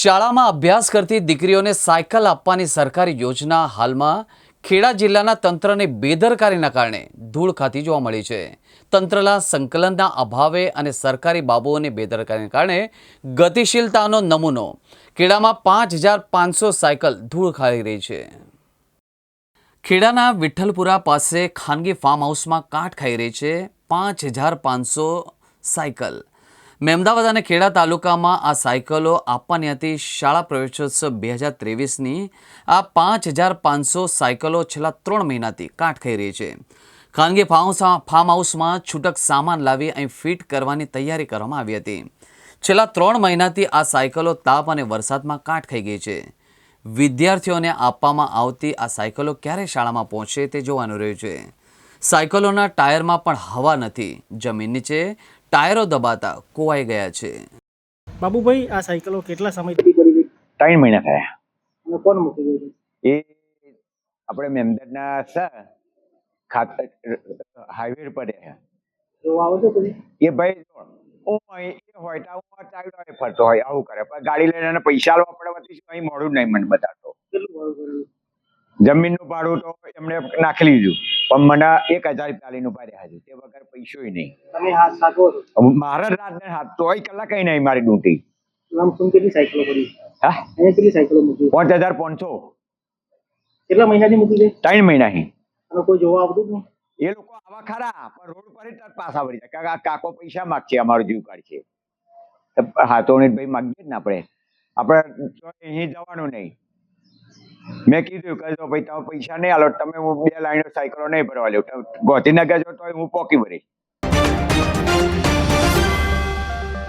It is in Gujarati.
શાળામાં અભ્યાસ કરતી દીકરીઓને સાયકલ આપવાની સરકારી યોજના હાલમાં ખેડા જિલ્લાના તંત્રને બેદરકારીના કારણે ધૂળ ખાતી જોવા મળી છે. તંત્રના સંકલનના અભાવે અને સરકારી બાબુઓની બેદરકારીને કારણે ગતિશીલતાનો નમૂનો ખેડામાં પાંચ હજાર પાંચસો સાયકલ ધૂળ ખાઈ રહી છે. ખેડાના વિઠ્ઠલપુરા પાસે ખાનગી ફાર્મ હાઉસમાં કાટ ખાઈ રહી છે પાંચ હજાર પાંચસો સાયકલ. મહેમદાવાદ અને ખેડા તાલુકામાં આ સાયકલો આપવાની હતી. શાળા પ્રવેશોત્સવ બે હજાર ત્રેવીસની આ પાંચ હજાર પાંચસો સાયકલો છેલ્લા ત્રણ મહિનાથી કાટ ખાઈ રહી છે. ખાનગી ફાર્મ ફાર્મ હાઉસમાં છૂટક સામાન લાવી અહીં ફિટ કરવાની તૈયારી કરવામાં આવી હતી. છેલ્લા ત્રણ મહિનાથી આ સાયકલો તાપ અને વરસાદમાં કાટ ખાઈ ગઈ છે. વિદ્યાર્થીઓને આપવામાં આવતી આ સાયકલો ક્યારે શાળામાં પહોંચે તે જોવાનું રહ્યું છે. સાયકલોના ટાયરમાં પણ હવા નથી. જમીન નીચે ટાયરો દબાતા કોવાઈ ગયા છે. બાબુભાઈ આ સાયકલો કેટલા સમયથી પડી ત્રણ મહિના થયા. અને કોણ મૂકી ગયું એ આપણે મેમદરના સર ખાતર હાઈવે પર એ ભાઈ હું એ હોય તો હું ચાલ્યો હોય ફરતો હોય આવું કરે. પણ ગાડી લઈને એને પૈસા આપણે પડે પછી અહીં મોડું નહીં મને ભરેલું જમીનનું ભાડું તો એમણે નાખી લીધું. પણ મને એક હજાર ચાલીનું ભર્યા છે. તે વગર પૈસોય નહીં. તમે હાથ સાચો છો? મારા રાત ને હાથ. તો કલાક નહીં મારી ડ્યુટી કેટલી સાયકલો પડી? હા? કેટલી સાયકલો મૂકી? પાંચ હજાર પાંચસો. કેટલા મહિનાથી મૂકી ગઈ ત્રણ મહિના અને કોઈ જોવા આવતું નહીં? એ લોકો આવા ખરા પણ રોડ પર જ પાછા વળી જાય. કારણ કે કાકો પૈસા માગશે અમારો જીવ કાઢશે. છે હા તો ભાઈ માગીએ જ ને આપણે. આપણે અહીં જવાનું નહીં. મેં કીધું કે જો ભાઈ તમે પૈસા નહીં આલો, તમે હું બે લાઈનો સાયકલો નહીં ભરવા લેવું ગોધીનગર જો તો હું પોકી ભરીશ